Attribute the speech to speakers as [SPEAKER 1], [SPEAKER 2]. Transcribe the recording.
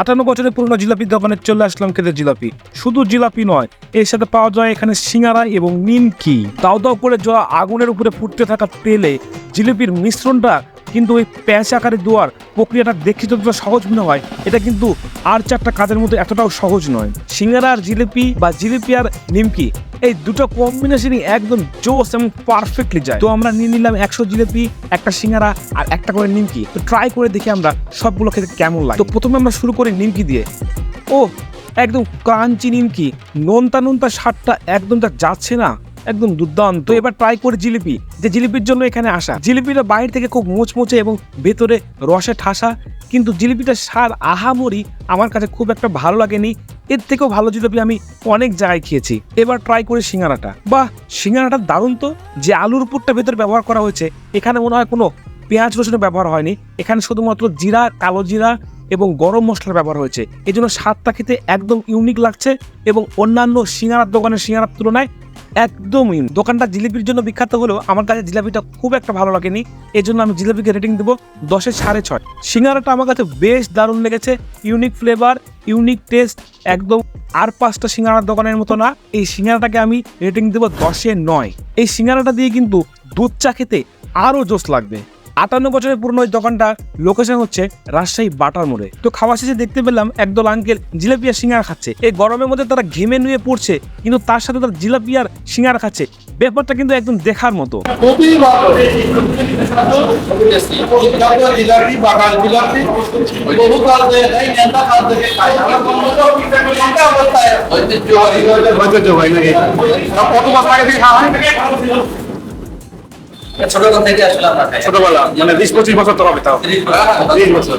[SPEAKER 1] আটান্ন বছরের পুরনো জিলাপির দোকানে চলে আসলাম খেতে জিলাপি। শুধু জিলাপি নয় এর সাথে পাওয়া যায় এখানে সিঙ্গারা এবং নিমকি। দাও দাও করে জোয়া আগুনের উপরে ফুটতে থাকা তেলে জিলিপির মিশ্রণটা কিন্তু ওই প্যাঁচ আকারে দেওয়ার প্রক্রিয়াটা দেখতে যতটা সহজ মনে হয়, এটা কিন্তু আর চারটা কাজের মধ্যে এতটাও সহজ নয়। সিঙ্গারা আর জিলিপি বা জিলিপি আর নিমকি, এই দুটো কম্বিনেশনই একদম জোস এবং পারফেক্টলি যায়। তো আমরা নিয়ে নিলাম একশো জিলিপি, একটা সিঙ্গারা আর একটা করে নিমকি। তো ট্রাই করে দেখি আমরা সবগুলো খেতে কেমন লাগে। তো প্রথমে আমরা শুরু করি নিমকি দিয়ে। ও একদম ক্রাঞ্চি নিমকি নোনতা নোনতা স্বাদটা একদম তা যাচ্ছে না। একদম দুর্দান্ত। এবার ট্রাই করে জিলিপি। যে জিলিপির জন্য এখানে আসা। জিলিপিটা বাইরে থেকে খুব মোচমোচে এবং ভেতরে রসে ঠাসা, কিন্তু জিলিপিটার স্বাদ আহামরি আমার কাছে খুব একটা ভালো লাগেনি। এর থেকেও ভালো জিলিপি আমি অনেক জায়গায় খেয়েছি। এবার ট্রাই করে সিঙ্গারাটা। বা সিঙ্গারাটা দারুণ তো। যে আলুর পুরটা ভেতরে ব্যবহার করা হয়েছে, এখানে মনে হয় কোনো পেঁয়াজ রসুনের ব্যবহার হয়নি। এখানে শুধুমাত্র জিরা, কালো জিরা এবং গরম মশলার ব্যবহার হয়েছে। এই জন্য স্বাদটা খেতে একদম ইউনিক লাগছে এবং অন্যান্য সিঙ্গারার দোকানের সিঙ্গারার তুলনায় একদম দোকানটা জিলিপির জন্য বিখ্যাত হলেও আমার কাছে জিলাপিটা খুব একটা ভালো লাগেনি। এই জন্য আমি জিলাপিকে রেটিং দেবো দশে সাড়ে ছয়। সিঙ্গারাটা আমার কাছে বেশ দারুণ লেগেছে ইউনিক ফ্লেভার ইউনিক টেস্ট একদম আর পাঁচটা সিঙ্গারার দোকানের মতো না। এই সিঙ্গারাটাকে আমি রেটিং দেবো দশে নয়। এই সিঙ্গারাটা দিয়ে কিন্তু দুধ চা খেতে আরও জোশ লাগবে। আটান্ন বছরের পুরনো ওই দোকানটা লোকেশন হচ্ছে রাজশাহী বাটার মোড়ে। তো খাওয়া শেষে দেখতে পেলাম একদল আঙ্কেল জিলাপি আর সিঙ্গারা খাচ্ছে। এই গরমের মধ্যে তারা ঘেমে নুয়ে পড়ছে কিন্তু তার সাথে তারা জিলাপি আর সিঙ্গারা খাচ্ছে। ব্যাপারটা কিন্তু একদম দেখার মতো।
[SPEAKER 2] কত বছর আগে থেকে খাওয়া হয়?
[SPEAKER 3] ছোটবেলা থেকে আসলে আমরা
[SPEAKER 2] ছোটবেলা মানে বিশ পঁচিশ বছর তো হবে তাও।
[SPEAKER 3] বছর।